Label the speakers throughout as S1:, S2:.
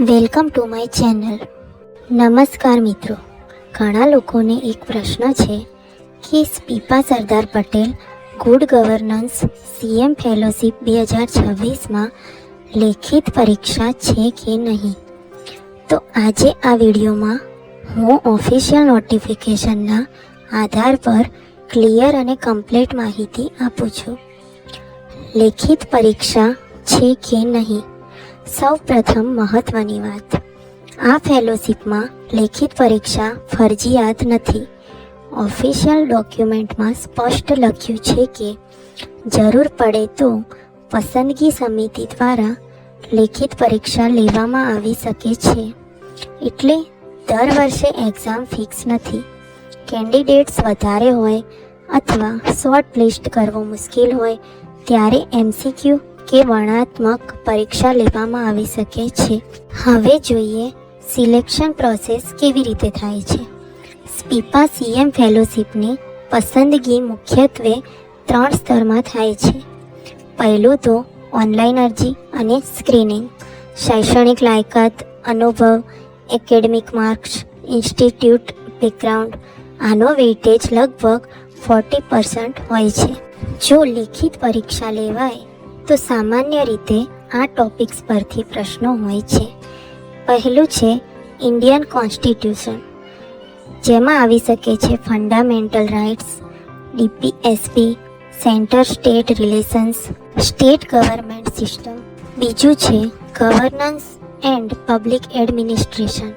S1: Welcome to my channel. નમસ્કાર મિત્રો. ઘણા લોકોને એક પ્રશ્ન છે કે SPIPA Sardar Patel, good governance, CM fellowship બે હજાર છવ્વીસમાં લેખિત પરીક્ષા છે કે નહીં? તો આજે આ વિડીયોમાં હું ઓફિશિયલ નોટિફિકેશનના આધાર પર ક્લિયર અને કમ્પ્લીટ માહિતી આપું છું. લેખિત પરીક્ષા છે કે નહીં? સૌ પ્રથમ મહત્વની વાત. આ ફેલોશિપમાં લેખિત પરીક્ષા ફરજિયાત નથી. ઓફિશિયલ ડોક્યુમેન્ટમાં સ્પષ્ટ લખ્યું છે કે, જરૂર પડે તો પસંદગી સમિતિ દ્વારા લેખિત પરીક્ષા લેવામાં આવી શકે છે. એટલે દર વર્ષે એક્ઝામ ફિક્સ નથી. કેન્ડિડેટ્સ વધારે હોય અથવા શોર્ટ લિસ્ટ કરવું મુશ્કેલ હોય, ત્યારે એમસીક્યુ કે વર્ણાત્મક પરીક્ષા લેવામાં આવી શકે છે. હવે જોઈએ સિલેક્શન પ્રોસેસ કેવી રીતે થાય છે. સ્પીપા સીએમ ફેલોશિપની પસંદગી મુખ્યત્વે ત્રણ સ્તરમાં થાય છે. પહેલું તો ઓનલાઈન અરજી અને સ્ક્રીનિંગ. શૈક્ષણિક લાયકાત, અનુભવ, એકેડમિક માર્ક્સ, ઇન્સ્ટિટ્યૂટ, બેકગ્રાઉન્ડ આનો વેઇટેજ લગભગ ફોર્ટી પર્સન્ટ હોય છે. જો લેખિત પરીક્ષા લેવાય તો સામાન્ય રીતે આ ટોપિક્સ પરથી પ્રશ્નો હોય છે. પહેલું છે ઇન્ડિયન કોન્સ્ટિટ્યુશન, જેમાં આવી શકે છે fundamental rights, DPSP, centre state relations, state government system. બીજું છે ગવર્નન્સ એન્ડ પબ્લિક એડમિનિસ્ટ્રેશન,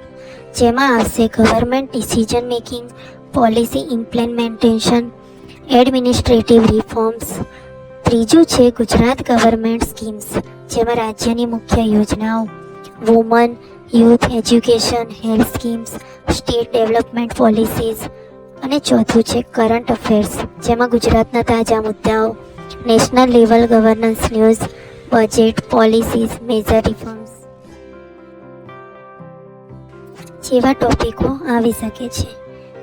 S1: જેમાં આવશે government decision making, policy implementation, administrative reforms ત્રીજું છે ગુજરાત ગવર્મેન્ટ સ્કીમ્સ જેમાં રાજ્યની મુખ્ય યોજનાઓ woman youth education health schemes state development policies અને ચોથું છે કરંટ અફેર્સ જેમાં ગુજરાતના તાજા મુદ્દાઓ national level governance news budget policies major reforms જેવા ટોપિકો આવી શકે છે.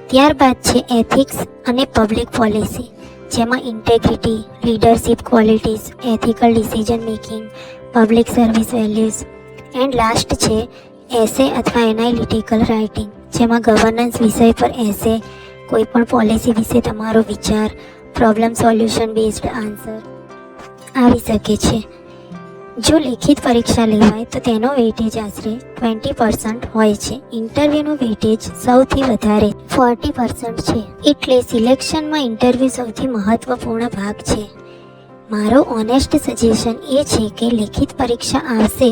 S1: ત્યારબાદ છે એથિક્સ અને પબ્લિક પોલિસી જેમાં integrity leadership qualities ethical decision making public service values and last છે એસે અથવા એનાલિટિકલ રાઇટિંગ જેમાં ગવર્નન્સ વિષય પર એસે કોઈ પણ પોલિસી વિશે તમારો વિચાર પ્રોબ્લેમ સોલ્યુશન બેઝડ આન્સર આવી શકે છે. જો લેખિત પરીક્ષા લેવાય તો તેનો વેઇટેજ આશરે ટ્વેન્ટી પર્સન્ટ હોય છે. ઇન્ટરવ્યૂનો વેઇટેજ સૌથી વધારે ફોર્ટી પર્સન્ટ છે. એટલે સિલેક્શનમાં ઇન્ટરવ્યૂ સૌથી મહત્વપૂર્ણ ભાગ છે. મારો ઓનેસ્ટ સજેશન એ છે કે લેખિત પરીક્ષા આવશે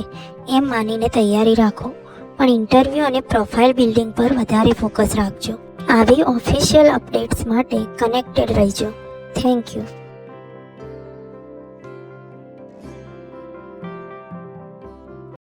S1: એમ માનીને તૈયારી રાખો, પણ ઇન્ટરવ્યૂ અને પ્રોફાઇલ બિલ્ડિંગ પર વધારે ફોકસ રાખજો. આવી ઓફિશિયલ અપડેટ્સ માટે કનેક્ટેડ રહેજો. Thank you